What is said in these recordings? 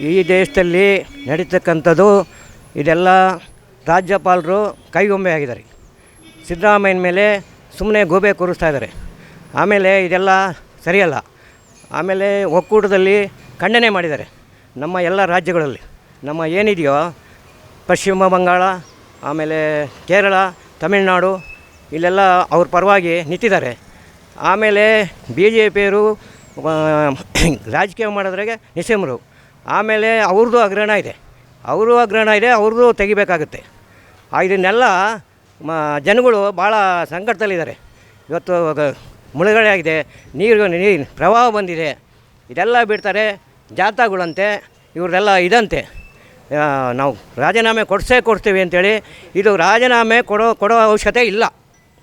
ಈ ದೇಶದಲ್ಲಿ ನಡೀತಕ್ಕಂಥದ್ದು ಇದೆಲ್ಲ ರಾಜ್ಯಪಾಲರು ಕೈಗೊಂಬೆ ಆಗಿದ್ದಾರೆ. ಸಿದ್ದರಾಮಯ್ಯನ ಮೇಲೆ ಸುಮ್ಮನೆ ಗೋಬೆ ಕೂರಿಸ್ತಾ ಇದ್ದಾರೆ. ಆಮೇಲೆ ಇದೆಲ್ಲ ಸರಿಯಲ್ಲ. ಆಮೇಲೆ ಒಕ್ಕೂಟದಲ್ಲಿ ಖಂಡನೆ ಮಾಡಿದ್ದಾರೆ. ನಮ್ಮ ಎಲ್ಲ ರಾಜ್ಯಗಳಲ್ಲಿ ನಮ್ಮ ಏನಿದೆಯೋ ಪಶ್ಚಿಮ ಬಂಗಾಳ, ಆಮೇಲೆ ಕೇರಳ, ತಮಿಳುನಾಡು ಇಲ್ಲೆಲ್ಲ ಅವ್ರ ಪರವಾಗಿ ನಿಂತಿದ್ದಾರೆ. ಆಮೇಲೆ ಬಿ ಜೆ ಪಿಯವರು ರಾಜಕೀಯ ಮಾಡೋದ್ರಾಗೆ ನಿಸ್ಸೀಮರು ಆಮೇಲೆ ಅವ್ರದ್ದು ಹಗರಣ ಇದೆ. ಅವರು ಹಗರಣ ಇದೆ, ಅವ್ರದ್ದು ತೆಗಿಬೇಕಾಗುತ್ತೆ. ಇದನ್ನೆಲ್ಲ ಮ, ಜನಗಳು ಭಾಳ ಸಂಕಟದಲ್ಲಿದ್ದಾರೆ. ಇವತ್ತು ಮುಳುಗಡೆ ಆಗಿದೆ, ನೀರು ನೀರು ಪ್ರವಾಹ ಬಂದಿದೆ, ಇದೆಲ್ಲ ಬಿಡ್ತಾರೆ, ಜಾಥಾಗಳಂತೆ, ಇವ್ರದೆಲ್ಲ ಇದಂತೆ. ನಾವು ರಾಜೀನಾಮೆ ಕೊಡಿಸೇ ಕೊಡ್ತೀವಿ ಅಂತೇಳಿ, ಇದು ರಾಜೀನಾಮೆ ಕೊಡೋ ಕೊಡೋ ಅವಶ್ಯಕತೆ ಇಲ್ಲ.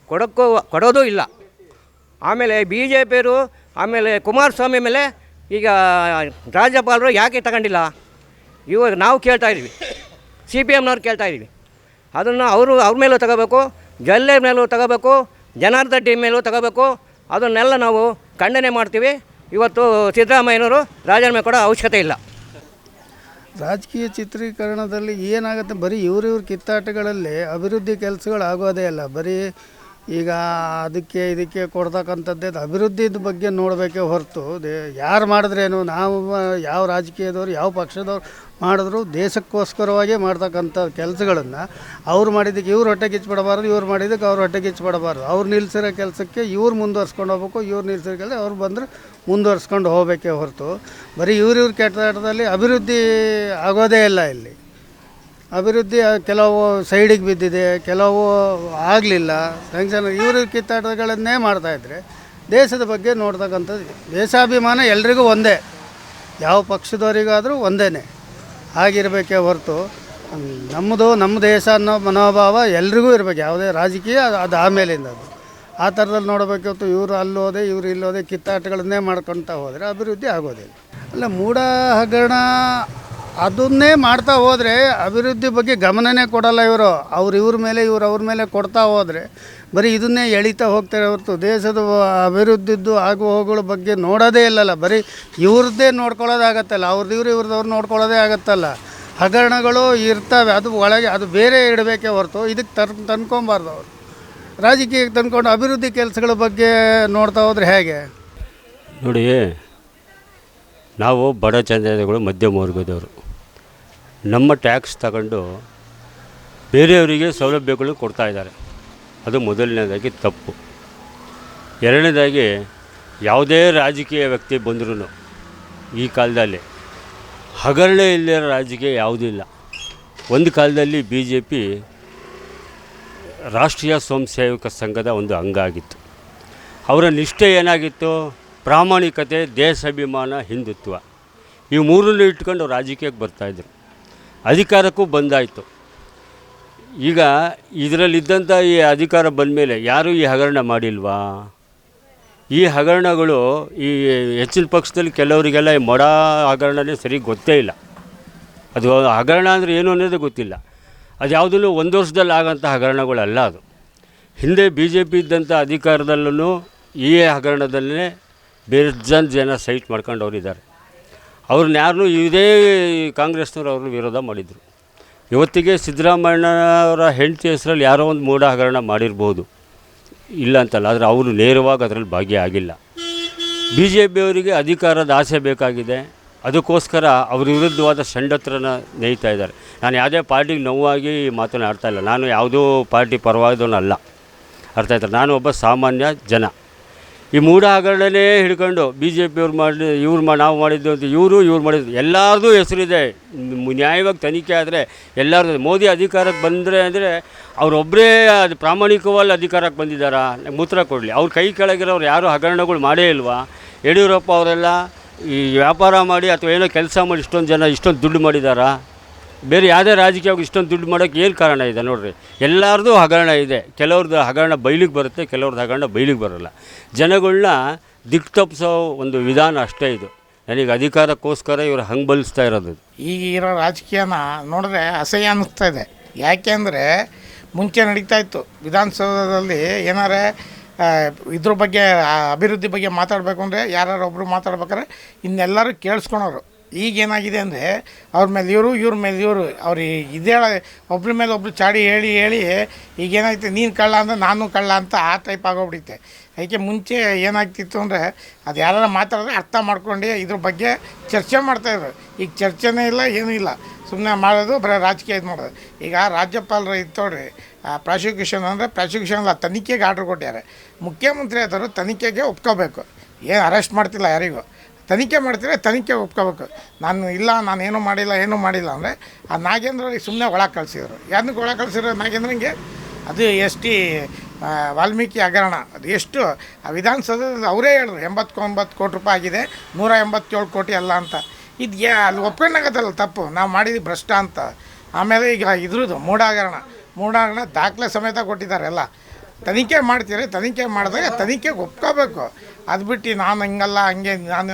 ಕೊಡೋಕ್ಕೂ, ಕೊಡೋದು ಇಲ್ಲ. ಆಮೇಲೆ ಬಿ ಜೆ ಪಿಯವರು, ಆಮೇಲೆ ಕುಮಾರಸ್ವಾಮಿ ಮೇಲೆ ಈಗ ರಾಜ್ಯಪಾಲರು ಯಾಕೆ ತಗೊಂಡಿಲ್ಲ? ಇವಾಗ ನಾವು ಕೇಳ್ತಾ ಇದ್ದೀವಿ. ಸಿ ಪಿ ಎಮ್ನವ್ರು ಕೇಳ್ತಾ ಇದ್ದೀವಿ. ಅದನ್ನು ಅವರು ಅವ್ರ ಮೇಲೂ ತಗೋಬೇಕು, ಜಲ್ಲೆ ಮೇಲೂ ತಗೋಬೇಕು, ಜನಾರ್ದನ್ ಟೀಮ್ ಮೇಲೂ ತಗೋಬೇಕು. ಅದನ್ನೆಲ್ಲ ನಾವು ಖಂಡನೆ ಮಾಡ್ತೀವಿ. ಇವತ್ತು ಸಿದ್ದರಾಮಯ್ಯನವರು ರಾಜೀನಾಮೆ ಕೊಡೋ ಅವಶ್ಯಕತೆ ಇಲ್ಲ. ರಾಜಕೀಯ ಚಿತ್ರೀಕರಣದಲ್ಲಿ ಏನಾಗುತ್ತೆ? ಬರೀ ಇವ್ರ ಇವ್ರ ಕಿತ್ತಾಟಗಳಲ್ಲಿ ಅಭಿವೃದ್ಧಿ ಕೆಲಸಗಳು ಆಗೋದೇ ಇಲ್ಲ. ಬರೀ ಈಗ ಅದಕ್ಕೆ ಇದಕ್ಕೆ ಕೊಡ್ತಕ್ಕಂಥದ್ದೇ ಅಭಿವೃದ್ಧಿದ ಬಗ್ಗೆ ನೋಡಬೇಕೇ ಹೊರತು ದೇ ಯಾರು ಮಾಡಿದ್ರೇನು, ನಾವು ಯಾವ ರಾಜಕೀಯದವ್ರು, ಯಾವ ಪಕ್ಷದವ್ರು ಮಾಡಿದ್ರು ದೇಶಕ್ಕೋಸ್ಕರವಾಗೇ ಮಾಡ್ತಕ್ಕಂಥ ಕೆಲಸಗಳನ್ನು ಅವ್ರು ಮಾಡಿದ್ದಕ್ಕೆ ಇವ್ರು ಹೊಟ್ಟೆ ಕಿಚ್ಚಿಬಿಡಬಾರ್ದು ಇವ್ರು ಮಾಡಿದ್ದಕ್ಕೆ ಅವ್ರು ಹೊಟ್ಟೆ ಕಿಚ್ಚಿಬಿಡಬಾರ್ದು ಅವ್ರು ನಿಲ್ಲಿಸಿರೋ ಕೆಲಸಕ್ಕೆ ಇವ್ರು ಮುಂದುವರ್ಸ್ಕೊಂಡು ಹೋಗ್ಬೇಕು, ಇವ್ರು ನಿಲ್ಲಿಸಿರೋ ಕೆಲಸ ಅವ್ರು ಬಂದರೆ ಮುಂದುವರ್ಸ್ಕೊಂಡು ಹೋಗಬೇಕೇ ಹೊರತು. ಬರೀ ಇವ್ರಿವ್ರ ಇವ್ರ ಕೆಟ್ಟಾಟದಲ್ಲಿ ಅಭಿವೃದ್ಧಿ ಆಗೋದೇ ಇಲ್ಲ ಇಲ್ಲಿ. ಅಭಿವೃದ್ಧಿ ಕೆಲವು ಸೈಡಿಗೆ ಬಿದ್ದಿದೆ, ಕೆಲವು ಆಗಲಿಲ್ಲ. ಸ್ಯಾಂಕ್ಷನ್ ಇವರು ಕಿತ್ತಾಟಗಳನ್ನೇ ಮಾಡ್ತಾಯಿದ್ರೆ ದೇಶದ ಬಗ್ಗೆ ನೋಡ್ತಕ್ಕಂಥದ್ದು ದೇಶಾಭಿಮಾನ ಎಲ್ರಿಗೂ ಒಂದೇ. ಯಾವ ಪಕ್ಷದವರಿಗಾದರೂ ಒಂದೇ ಆಗಿರಬೇಕೇ ಹೊರತು ನಮ್ಮದು ನಮ್ಮ ದೇಶ ಅನ್ನೋ ಮನೋಭಾವ ಎಲ್ರಿಗೂ ಇರಬೇಕು. ಯಾವುದೇ ರಾಜಕೀಯ ಅದು- ಆಮೇಲಿಂದ ಅದು ಆ ಥರದಲ್ಲಿ ನೋಡಬೇಕು ಇವರು ಅಲ್ಲೋದೆ, ಇವರು ಇಲ್ಲೋದೆ ಕಿತ್ತಾಟಗಳನ್ನೇ ಮಾಡ್ಕೊತಾ ಹೋದರೆ ಅಭಿವೃದ್ಧಿ ಆಗೋದಿಲ್ಲ. ಅಲ್ಲ ಮೂಢ ಹಗರಣ ಅದನ್ನೇ ಮಾಡ್ತಾ ಹೋದರೆ ಅಭಿವೃದ್ಧಿ ಬಗ್ಗೆ ಗಮನನೇ ಕೊಡಲ್ಲ ಇವರು. ಅವ್ರು ಇವ್ರ ಮೇಲೆ, ಇವ್ರು ಅವ್ರ ಮೇಲೆ ಕೊಡ್ತಾ ಹೋದರೆ ಬರೀ ಇದನ್ನೇ ಎಳಿತಾ ಹೋಗ್ತಾರೆ ಹೊರತು ದೇಶದ ಅಭಿವೃದ್ಧಿದ್ದು ಆಗುವ ಹೋಗುಗಳ ಬಗ್ಗೆ ನೋಡೋದೇ ಇಲ್ಲಲ್ಲ. ಬರೀ ಇವ್ರದ್ದೇ ನೋಡ್ಕೊಳ್ಳೋದಾಗತ್ತಲ್ಲ ಅವ್ರದ್ದು ಇವ್ರು ಇವ್ರದವ್ರು ನೋಡ್ಕೊಳ್ಳೋದೇ ಆಗತ್ತಲ್ಲ. ಹಗರಣಗಳು ಇರ್ತವೆ. ಅದು ಒಳಗೆ, ಅದು ಬೇರೆ ಇಡಬೇಕೇ ಹೊರತು ಇದಕ್ಕೆ ತರ್, ತಂದ್ಕೊಬಾರ್ದು ಅವರು. ರಾಜಕೀಯಕ್ಕೆ ತಂದ್ಕೊಂಡು ಅಭಿವೃದ್ಧಿ ಕೆಲಸಗಳ ಬಗ್ಗೆ ನೋಡ್ತಾ ಹೋದ್ರೆ ಹೇಗೆ? ನೋಡಿ, ನಾವು ಬಡ ಚಂದ್ರಗಳು ಮಧ್ಯಮ ವರ್ಗದವರು ನಮ್ಮ ಟ್ಯಾಕ್ಸ್ ತಗೊಂಡು ಬೇರೆಯವರಿಗೆ ಸೌಲಭ್ಯಗಳು ಕೊಡ್ತಾ ಇದ್ದಾರೆ. ಅದು ಮೊದಲನೇದಾಗಿ ತಪ್ಪು. ಎರಡನೇದಾಗಿ ಯಾವುದೇ ರಾಜಕೀಯ ವ್ಯಕ್ತಿ ಬಂದರೂ ಈ ಕಾಲದಲ್ಲಿ ಹಗರಣೆ ಇಲ್ಲದಿರೋ ರಾಜಕೀಯ ಯಾವುದೂ ಇಲ್ಲ. ಒಂದು ಕಾಲದಲ್ಲಿ ಬಿ ಜೆ ಪಿ ರಾಷ್ಟ್ರೀಯ ಸ್ವಯಂ ಸೇವಕ ಸಂಘದ ಒಂದು ಅಂಗ ಆಗಿತ್ತು. ಅವರ ನಿಷ್ಠೆ ಏನಾಗಿತ್ತು? ಪ್ರಾಮಾಣಿಕತೆ, ದೇಶಾಭಿಮಾನ, ಹಿಂದುತ್ವ. ಈ ಮೂರನ್ನು ಇಟ್ಕೊಂಡು ರಾಜಕೀಯಕ್ಕೆ ಬರ್ತಾಯಿದ್ರು ಅಧಿಕಾರಕ್ಕೂ ಬಂದಾಯಿತು. ಈಗ ಇದರಲ್ಲಿದ್ದಂಥ ಈ ಅಧಿಕಾರ ಬಂದ ಮೇಲೆ ಯಾರೂ ಈ ಹಗರಣ ಮಾಡಿಲ್ವಾ? ಈ ಹಗರಣಗಳು ಈ ಹೆಚ್ಚಿನ ಪಕ್ಷದಲ್ಲಿ ಕೆಲವರಿಗೆಲ್ಲ ಈ ಮೊಡ ಹಗರಣನೇ ಸರಿ ಗೊತ್ತೇ ಇಲ್ಲ. ಅದು ಹಗರಣ ಅಂದರೆ ಏನು ಅನ್ನೋದೇ ಗೊತ್ತಿಲ್ಲ. ಅದು ಯಾವುದೂ ಒಂದು ವರ್ಷದಲ್ಲಿ ಆಗೋಂಥ ಹಗರಣಗಳಲ್ಲ ಅದು. ಹಿಂದೆ ಬಿ ಜೆ ಪಿ ಇದ್ದಂಥ ಅಧಿಕಾರದಲ್ಲೂ ಈ ಹಗರಣದಲ್ಲೇ ಬೇರೆ ಜನ ಜನ ಸೈಟ್ ಮಾಡ್ಕೊಂಡವ್ರಿದ್ದಾರೆ. ಇದ್ದಾರೆ ಅವ್ರನ್ನ ಯಾರನ್ನೂ ಇದೇ ಕಾಂಗ್ರೆಸ್ನವ್ರು ಅವ್ರನ್ನ ವಿರೋಧ ಮಾಡಿದರು. ಇವತ್ತಿಗೆ ಸಿದ್ದರಾಮಯ್ಯನವರ ಹೆಂಡತಿ ಹೆಸರಲ್ಲಿ ಯಾರೋ ಒಂದು ಮೂಢ ಹಗರಣ ಮಾಡಿರ್ಬೋದು. ಇಲ್ಲ ಅಂತಲ್ಲ, ಆದರೆ ಅವರು ನೇರವಾಗಿ ಅದರಲ್ಲಿ ಭಾಗಿಯಾಗಿಲ್ಲ ಬಿ ಜೆ ಪಿಯವರಿಗೆ ಅಧಿಕಾರದ ಆಸೆ ಬೇಕಾಗಿದೆ. ಅದಕ್ಕೋಸ್ಕರ ಅವ್ರ ವಿರುದ್ಧವಾದ ಷಂಡತ್ರನ ನೇಯ್ತಾ ಇದ್ದಾರೆ. ನಾನು ಯಾವುದೇ ಪಾರ್ಟಿಗೆ ನೋವಾಗಿ ಮಾತನಾಡ್ತಾ ಇಲ್ಲ. ನಾನು ಯಾವುದೋ ಪಾರ್ಟಿ ಪರವಾದವನಲ್ಲ ಅರ್ಥ ಆಯ್ತಾರೆ ನಾನು ಒಬ್ಬ ಸಾಮಾನ್ಯ ಜನ. ಈ ಮೂಢ ಹಗರಣನೇ ಹಿಡ್ಕೊಂಡು ಬಿ ಜೆ ಪಿಯವ್ರು ಮಾಡಿ ಇವ್ರು ಮಾ, ನಾವು ಮಾಡಿದ್ದು ಅಂತ ಇವರು, ಇವ್ರು ಮಾಡಿದ್ದು. ಎಲ್ಲರದ್ದು ಹೆಸರಿದೆ. ನ್ಯಾಯವಾಗಿ ತನಿಖೆ ಆದರೆ ಎಲ್ಲರದ್ದು ಮೋದಿ ಅಧಿಕಾರಕ್ಕೆ ಬಂದರೆ ಅಂದರೆ ಅವರೊಬ್ಬರೇ ಅದು ಪ್ರಾಮಾಣಿಕವಾಗಿ ಅಧಿಕಾರಕ್ಕೆ ಬಂದಿದ್ದಾರಾ? ಮೂತ್ರ ಕೊಡಲಿ. ಅವ್ರ ಕೈ ಕೆಳಗಿರೋರು ಯಾರೂ ಹಗರಣಗಳು ಮಾಡೇ ಇಲ್ವಾ? ಯಡಿಯೂರಪ್ಪ ಅವರೆಲ್ಲ ಈ ವ್ಯಾಪಾರ ಮಾಡಿ ಅಥವಾ ಏನೋ ಕೆಲಸ ಮಾಡಿ ಇಷ್ಟೊಂದು ಜನ ಇಷ್ಟೊಂದು ದುಡ್ಡು ಮಾಡಿದ್ದಾರಾ? ಬೇರೆ ಯಾವುದೇ ರಾಜಕೀಯವಾಗಿ ಇಷ್ಟೊಂದು ದುಡ್ಡು ಮಾಡೋಕ್ಕೆ ಏನು ಕಾರಣ ಇದೆ ನೋಡಿರಿ? ಎಲ್ಲರದು ಹಗರಣ ಇದೆ. ಕೆಲವ್ರದ್ದು ಹಗರಣ ಬಯಲಿಗೆ ಬರುತ್ತೆ, ಕೆಲವ್ರದ್ದು ಹಗರಣ ಬಯಲಿಗೆ ಬರೋಲ್ಲ. ಜನಗಳನ್ನ ದಿಕ್ಕು ತಪ್ಪಿಸೋ ಒಂದು ವಿಧಾನ ಅಷ್ಟೇ ಇದು. ನನಗೆ ಅಧಿಕಾರಕ್ಕೋಸ್ಕರ ಇವರು ಹಂಗೆ ಬಲಿಸ್ತಾ ಇರೋದು ಈಗ ಇರೋ ರಾಜಕೀಯನ ನೋಡಿದ್ರೆ ಅಸಹ್ಯ ಅನ್ನಿಸ್ತಾ ಇದೆ. ಯಾಕೆಂದರೆ ಮುಂಚೆ ನಡೀತಾ ಇತ್ತು. ವಿಧಾನಸೌಧದಲ್ಲಿ ಏನಾರೆ ಇದ್ರ ಬಗ್ಗೆ ಅಭಿವೃದ್ಧಿ ಬಗ್ಗೆ ಮಾತಾಡಬೇಕು ಅಂದರೆ ಯಾರು ಒಬ್ಬರು ಮಾತಾಡ್ಬೇಕಾದ್ರೆ ಇನ್ನೆಲ್ಲರೂ ಕೇಳಿಸ್ಕೊಳೋರು. ಈಗ ಏನಾಗಿದೆ ಅಂದರೆ ಅವ್ರ ಮೇಲೆ ಇವರು, ಇವ್ರ ಮೇಲೆ ಇವರು. ಅವ್ರು ಇದೇ ಒಬ್ರ ಮೇಲೆ ಒಬ್ರು ಚಾಡಿ ಹೇಳಿ ಹೇಳಿ ಈಗ ಏನಾಯ್ತು ನೀನು ಕಳ್ಳ ಅಂದರೆ ನಾನು ಕಳ್ಳ ಅಂತ ಆ ಟೈಪ್ ಆಗೋಗ್ಬಿಡುತ್ತೆ ಅದಕ್ಕೆ ಮುಂಚೆ ಏನಾಗ್ತಿತ್ತು ಅಂದರೆ ಅದು ಯಾರು ಮಾತಾಡಿದ್ರೆ ಅರ್ಥ ಮಾಡ್ಕೊಂಡು ಇದ್ರ ಬಗ್ಗೆ ಚರ್ಚೆ ಮಾಡ್ತಾಯಿದ್ರು ಈಗ ಚರ್ಚೆನೇ ಇಲ್ಲ, ಏನೂ ಇಲ್ಲ. ಸುಮ್ಮನೆ ಮಾಡೋದು, ಬರೀ ರಾಜಕೀಯ ಇದು ಮಾಡೋದು. ಈಗ ರಾಜ್ಯಪಾಲರು ಇತ್ತು ನೋಡ್ರಿ ಪ್ರಾಸಿಕ್ಯೂಷನ್ ಅಂದರೆ ಪ್ರಾಸಿಕ್ಯೂಷನ್ ಅಲ್ಲ ತನಿಖೆಗೆ ಆರ್ಡ್ರ್ ಕೊಟ್ಟಿದ್ದಾರೆ. ಮುಖ್ಯಮಂತ್ರಿ ಆದರೂ ತನಿಖೆಗೆ ಒಪ್ಕೋಬೇಕು. ಏನು ಅರೆಸ್ಟ್ ಮಾಡ್ತಿಲ್ಲ ಯಾರಿಗೂ. ತನಿಖೆ ಮಾಡ್ತೀರಾ, ತನಿಖೆ ಒಪ್ಕೋಬೇಕು. ನಾನು ಇಲ್ಲ, ನಾನು ಏನೂ ಮಾಡಿಲ್ಲ ಏನೂ ಮಾಡಿಲ್ಲ ಅಂದರೆ, ಆ ನಾಗೇಂದ್ರ ಸುಮ್ಮನೆ ಒಳಗೆ ಕಳಿಸಿದ್ರು. ಯಾರನ್ನ ಒಳಗೆ ಕಳಿಸಿರೋ ನಾಗೇಂದ್ರಂಗೆ ಅದು ಎಸ್ ಟಿ ವಾಲ್ಮೀಕಿ ಹಗರಣ. ಅದು ಎಷ್ಟು, ಆ ವಿಧಾನಸೌಧದಲ್ಲಿ ಅವರೇ ಹೇಳಿದ್ರು, ಎಂಬತ್ತೊಂಬತ್ತು ಕೋಟಿ ರೂಪಾಯಿ ಆಗಿದೆ, ನೂರ ಎಂಬತ್ತೇಳು ಕೋಟಿ ಅಲ್ಲ ಅಂತ. ಇದು ಯಾ, ಅಲ್ಲಿ ಒಪ್ಕೊಂಡಾಗತ್ತಲ್ಲ ತಪ್ಪು, ನಾವು ಮಾಡಿದ್ವಿ ಭ್ರಷ್ಟ ಅಂತ. ಆಮೇಲೆ ಈಗ ಇದ್ರದ್ದು ಮೂಢ ಹಗರಣ ದಾಖಲೆ ಸಮೇತ ಕೊಟ್ಟಿದ್ದಾರೆ ಎಲ್ಲ. ತನಿಖೆ ಮಾಡ್ತೀರಿ, ತನಿಖೆ ಮಾಡಿದಾಗ ತನಿಖೆಗೆ ಒಪ್ಕೋಬೇಕು. ಅದು ಬಿಟ್ಟು ನಾನು ಹಂಗಲ್ಲ, ಹಂಗೆ ನಾನು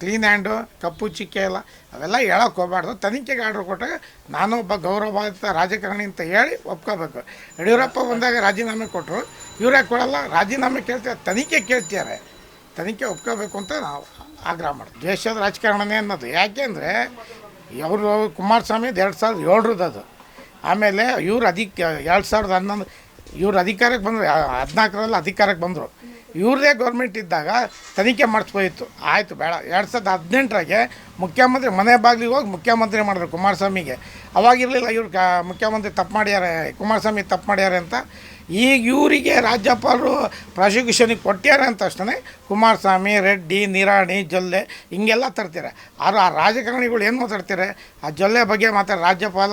ಕ್ಲೀನ್ ಹ್ಯಾಂಡು ಕಪ್ಪು ಚಿಕ್ಕೆ ಎಲ್ಲ, ಅವೆಲ್ಲ ಹೇಳೋಕೆ ಹೋಗ್ಬಾರ್ದು. ತನಿಖೆಗೆ ಆರ್ಡ್ರ್ ಕೊಟ್ಟಾಗ ನಾನು ಒಬ್ಬ ಗೌರವಾದಿತ ರಾಜಕಾರಣಿ ಅಂತ ಹೇಳಿ ಒಪ್ಕೋಬೇಕು. ಯಡಿಯೂರಪ್ಪ ಬಂದಾಗ ರಾಜೀನಾಮೆ ಕೊಟ್ಟರು ಇವರೇ ಕೊಡಲ್ಲ, ರಾಜೀನಾಮೆ ಕೇಳ್ತಾರೆ ತನಿಖೆ ಕೇಳ್ತಿದ್ದಾರೆ. ತನಿಖೆ ಒಪ್ಕೋಬೇಕು ಅಂತ ನಾವು ಆಗ್ರಹ ಮಾಡ್ತೀವಿ. ದೇಶದ ರಾಜಕಾರಣನೇ ಅನ್ನೋದು. ಯಾಕೆಂದರೆ ಅವರು ಕುಮಾರಸ್ವಾಮಿದು ಎರಡು ಸಾವಿರದ ಏಳರದ್ದು ಅದು. ಆಮೇಲೆ ಇವ್ರು ಅಧಿಕ, ಎರಡು ಸಾವಿರದ ಹನ್ನೊಂದು ಇವ್ರು ಅಧಿಕಾರಕ್ಕೆ ಬಂದರು. ಹದಿನಾಲ್ಕರಲ್ಲಿ ಅಧಿಕಾರಕ್ಕೆ ಬಂದರು. ಇವ್ರದೇ ಗೌರ್ಮೆಂಟ್ ಇದ್ದಾಗ ತನಿಖೆ ಮಾಡಿಸ್ಬೋಯಿತ್ತು ಆಯಿತು, ಬೇಡ. ಎರಡು ಸಾವಿರದ ಹದಿನೆಂಟರಾಗೆ ಮುಖ್ಯಮಂತ್ರಿ ಮನೆ ಬಾಗಿಲಿಗೆ ಹೋಗಿ ಮುಖ್ಯಮಂತ್ರಿ ಮಾಡಿದ್ರು ಕುಮಾರಸ್ವಾಮಿಗೆ. ಅವಾಗಿರಲಿಲ್ಲ ಇವ್ರು ಮುಖ್ಯಮಂತ್ರಿ ತಪ್ಪು ಮಾಡ್ಯಾರೆ, ಕುಮಾರಸ್ವಾಮಿ ತಪ್ಪು ಮಾಡ್ಯಾರೆ ಅಂತ. ಈಗ ಇವರಿಗೆ ರಾಜ್ಯಪಾಲರು ಪ್ರಾಸಿಕ್ಯೂಷನಿಗೆ ಕೊಟ್ಟ್ಯಾರ ಅಂತ ತಕ್ಷಣ ಕುಮಾರಸ್ವಾಮಿ, ರೆಡ್ಡಿ, ನಿರಾಣಿ, ಜೊಲ್ಲೆ ಹಿಂಗೆಲ್ಲ ತರ್ತಾರೆ. ಆದ್ರೆ ಆ ರಾಜಕಾರಣಿಗಳು ಏನು ಮಾತಾಡ್ತಾರೆ? ಆ ಜೊಲ್ಲೆ ಬಗ್ಗೆ ಮಾತಾಡ ರಾಜ್ಯಪಾಲ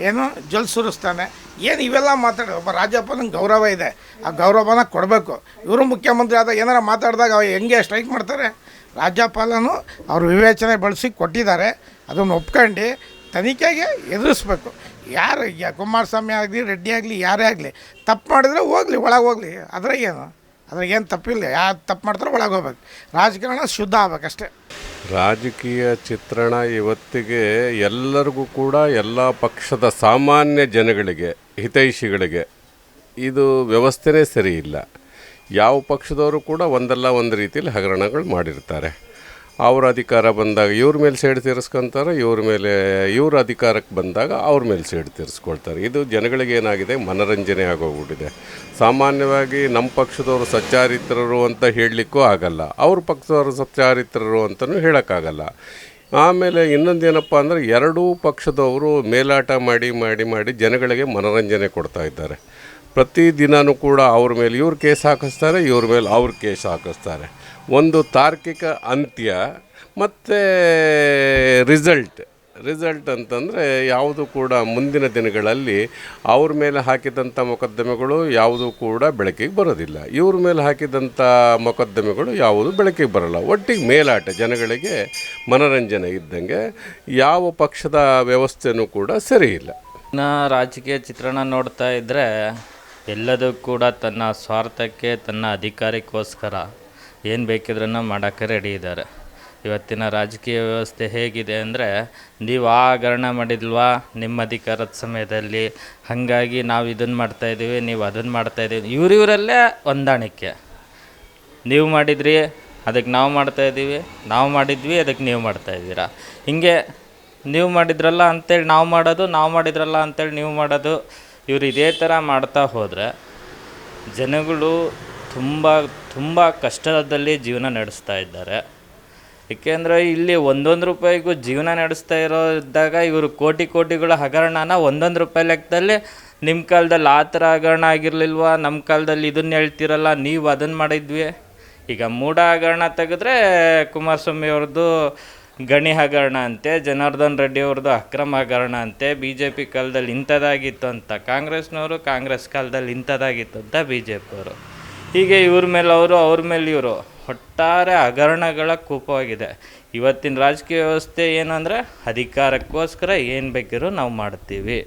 ಏನು ಜೊಲ್ ಸುರಿಸ್ತಾನೆ. ಏನು ಇವೆಲ್ಲ ಮಾತಾಡ, ಒಬ್ಬ ರಾಜ್ಯಪಾಲನ ಗೌರವ ಇದೆ. ಆ ಗೌರವನ ಕೊಡಬೇಕು. ಇವರು ಮುಖ್ಯಮಂತ್ರಿ ಆದಾಗ ಏನಾರ ಮಾತಾಡಿದಾಗ ಅವ್ರು ಹೆಂಗೆ ಸ್ಟ್ರೈಕ್ ಮಾಡ್ತಾರೆ? ರಾಜ್ಯಪಾಲನು ಅವ್ರ ವಿವೇಚನೆ ಬಳಸಿ ಕೊಟ್ಟಿದ್ದಾರೆ. ಅದನ್ನು ಒಪ್ಕೊಂಡು ತನಿಖೆಗೆ ಎದುರಿಸ್ಬೇಕು. ಯಾರು ಈಗ ಕುಮಾರಸ್ವಾಮಿ ಆಗಲಿ, ರೆಡ್ಡಿ ಆಗಲಿ, ಯಾರೇ ಆಗಲಿ, ತಪ್ಪು ಮಾಡಿದ್ರೆ ಹೋಗ್ಲಿ, ಒಳಗೆ ಹೋಗ್ಲಿ. ಅದ್ರಾಗೇನು ಏನು? ಅದ್ರಾಗ ಏನು ತಪ್ಪಿಲ್ಲ. ಯಾರು ತಪ್ಪು ಮಾಡ್ತಾರೋ ಒಳಗೆ ಹೋಗ್ಬೇಕು. ರಾಜಕಾರಣ ಶುದ್ಧ ಆಗ್ಬೇಕಷ್ಟೇ. ರಾಜಕೀಯ ಚಿತ್ರಣ ಇವತ್ತಿಗೆ ಎಲ್ಲರಿಗೂ ಕೂಡ ಎಲ್ಲ ಪಕ್ಷದ ಸಾಮಾನ್ಯ ಜನಗಳಿಗೆ, ಹಿತೈಷಿಗಳಿಗೆ ಇದು ವ್ಯವಸ್ಥೆನೇ ಸರಿ ಇಲ್ಲ. ಯಾವ ಪಕ್ಷದವರು ಕೂಡ ಒಂದಲ್ಲ ಒಂದು ರೀತಿಯಲ್ಲಿ ಹಗರಣಗಳು ಮಾಡಿರ್ತಾರೆ. ಅವ್ರ ಅಧಿಕಾರ ಬಂದಾಗ ಇವ್ರ ಮೇಲೆ ಸೇಡು ತೀರಿಸ್ಕೊಂತಾರೆ, ಇವ್ರ ಮೇಲೆ, ಇವ್ರ ಅಧಿಕಾರಕ್ಕೆ ಬಂದಾಗ ಅವ್ರ ಮೇಲೆ ಸೇಡು ತೀರಿಸ್ಕೊಳ್ತಾರೆ. ಇದು ಜನಗಳಿಗೆ ಏನಾಗಿದೆ? ಮನರಂಜನೆ ಆಗೋಗ್ಬಿಟ್ಟಿದೆ. ಸಾಮಾನ್ಯವಾಗಿ ನಮ್ಮ ಪಕ್ಷದವರು ಸಚ್ಚಾರಿತ್ರರು ಅಂತ ಹೇಳಲಿಕ್ಕೂ ಆಗಲ್ಲ. ಅವ್ರ ಪಕ್ಷದವರು ಸಚ್ಚಾರಿತ್ರರು ಅಂತಲೂ ಹೇಳೋಕ್ಕಾಗಲ್ಲ. ಆಮೇಲೆ ಇನ್ನೊಂದೇನಪ್ಪ ಅಂದರೆ ಎರಡೂ ಪಕ್ಷದವರು ಮೇಲಾಟ ಮಾಡಿ ಮಾಡಿ ಮಾಡಿ ಜನಗಳಿಗೆ ಮನರಂಜನೆ ಕೊಡ್ತಾ ಇದ್ದಾರೆ. ಪ್ರತಿದಿನವೂ ಕೂಡ ಅವ್ರ ಮೇಲೆ, ಇವ್ರ ಕೇಸ್ ಹಾಕಿಸ್ತಾರೆ, ಇವ್ರ ಮೇಲೆ ಅವ್ರ ಕೇಸ್ ಹಾಕಿಸ್ತಾರೆ. ಒಂದು ತಾರ್ಕಿಕ ಅಂತ್ಯ ಮತ್ತು ರಿಸಲ್ಟ್ ರಿಸಲ್ಟ್ ಅಂತಂದರೆ ಯಾವುದು ಕೂಡ ಮುಂದಿನ ದಿನಗಳಲ್ಲಿ ಅವ್ರ ಮೇಲೆ ಹಾಕಿದಂಥ ಮೊಕದ್ದಮೆಗಳು ಯಾವುದು ಕೂಡ ಬೆಳಕಿಗೆ ಬರೋದಿಲ್ಲ. ಇವ್ರ ಮೇಲೆ ಹಾಕಿದಂಥ ಮೊಕದ್ದಮೆಗಳು ಯಾವುದು ಬೆಳಕಿಗೆ ಬರಲ್ಲ. ಒಟ್ಟಿಗೆ ಮೇಲಾಟ, ಜನಗಳಿಗೆ ಮನರಂಜನೆ ಇದ್ದಂಗೆ ಯಾವ ಪಕ್ಷದ ವ್ಯವಸ್ಥೆನೂ ಕೂಡ ಸರಿ ಇಲ್ಲ. ರಾಜಕೀಯ ಚಿತ್ರಣ ನೋಡ್ತಾ ಇದ್ದರೆ ಎಲ್ಲದೂ ಕೂಡ ತನ್ನ ಸ್ವಾರ್ಥಕ್ಕೆ, ತನ್ನ ಅಧಿಕಾರಕ್ಕೋಸ್ಕರ ಏನು ಬೇಕಿದ್ರೂ ಮಾಡೋಕ್ಕೆ ರೆಡಿ ಇದ್ದಾರೆ. ಇವತ್ತಿನ ರಾಜಕೀಯ ವ್ಯವಸ್ಥೆ ಹೇಗಿದೆ ಅಂದರೆ, ನೀವು ಆ ಹಗರಣ ಮಾಡಿದ್ವಾ ನಿಮ್ಮ ಅಧಿಕಾರದ ಸಮಯದಲ್ಲಿ. ಹಾಗಾಗಿ ನಾವು ಇದನ್ನು ಮಾಡ್ತಾಯಿದ್ದೀವಿ ನೀವು ಅದನ್ನು ಮಾಡ್ತಾಯಿದ್ದೀವಿ ಇವರಿವರಲ್ಲೇ ಹೊಂದಾಣಿಕೆ. ನೀವು ಮಾಡಿದ್ರಿ, ಅದಕ್ಕೆ ನಾವು ಮಾಡ್ತಾಯಿದ್ದೀವಿ ನಾವು ಮಾಡಿದ್ವಿ, ಅದಕ್ಕೆ ನೀವು ಮಾಡ್ತಾಯಿದ್ದೀರಾ ಹೀಗೆ ನೀವು ಮಾಡಿದ್ರಲ್ಲ ಅಂತೇಳಿ ನಾವು ಮಾಡೋದು, ನಾವು ಮಾಡಿದ್ರಲ್ಲ ಅಂತೇಳಿ ನೀವು ಮಾಡೋದು. ಇವ್ರು ಇದೇ ಥರ ಮಾಡ್ತಾ ಹೋದರೆ ಜನಗಳು ತುಂಬ ತುಂಬ ಕಷ್ಟದಲ್ಲಿ ಜೀವನ ನಡೆಸ್ತಾ ಇದ್ದಾರೆ. ಏಕೆಂದರೆ ಇಲ್ಲಿ ಒಂದೊಂದು ರೂಪಾಯಿಗೂ ಜೀವನ ನಡೆಸ್ತಾ ಇರೋ ಇದ್ದಾಗ ಇವರು ಕೋಟಿ ಕೋಟಿಗಳ ಹಗರಣನ ಒಂದೊಂದು ರೂಪಾಯಿ ಲೆಕ್ಕದಲ್ಲಿ ನಿಮ್ಮ ಕಾಲದಲ್ಲಿ ಆ ಥರ ಹಗರಣ ಆಗಿರಲಿಲ್ವಾ? ನಮ್ಮ ಕಾಲದಲ್ಲಿ ಇದನ್ನ ಹೇಳ್ತಿರಲ್ಲ, ನೀವು ಅದನ್ನು ಮಾಡಿದ್ವಿ. ಈಗ ಮೂಢ ಹಗರಣ ತೆಗೆದ್ರೆ ಕುಮಾರಸ್ವಾಮಿ ಅವ್ರದ್ದು ಗಣಿ ಹಗರಣ ಅಂತೆ, ಜನಾರ್ದನ್ ರೆಡ್ಡಿ ಅವ್ರದ್ದು ಅಕ್ರಮ ಹಗರಣ ಅಂತೆ ಬಿ ಜೆ ಪಿ ಕಾಲದಲ್ಲಿ ಇಂಥದ್ದಾಗಿತ್ತು ಅಂತ. ಕಾಂಗ್ರೆಸ್ನವರು ಕಾಂಗ್ರೆಸ್ ಕಾಲದಲ್ಲಿ ಇಂಥದ್ದಾಗಿತ್ತು ಅಂತ ಬಿ ಜೆ ಪಿಯವರು ಹೀಗೆ ಇವ್ರ ಮೇಲೆ ಅವರು, ಅವ್ರ ಮೇಲೆ ಇವರು. ಒಟ್ಟಾರೆ ಹಗರಣಗಳ ಕೂಪವಾಗಿದೆ. ಇವತ್ತಿನ ರಾಜಕೀಯ ವ್ಯವಸ್ಥೆ ಏನಂದರೆ, ಅಧಿಕಾರಕ್ಕೋಸ್ಕರ ಏನು ಬೇಕಿರೋ ನಾವು ಮಾಡ್ತೀವಿ.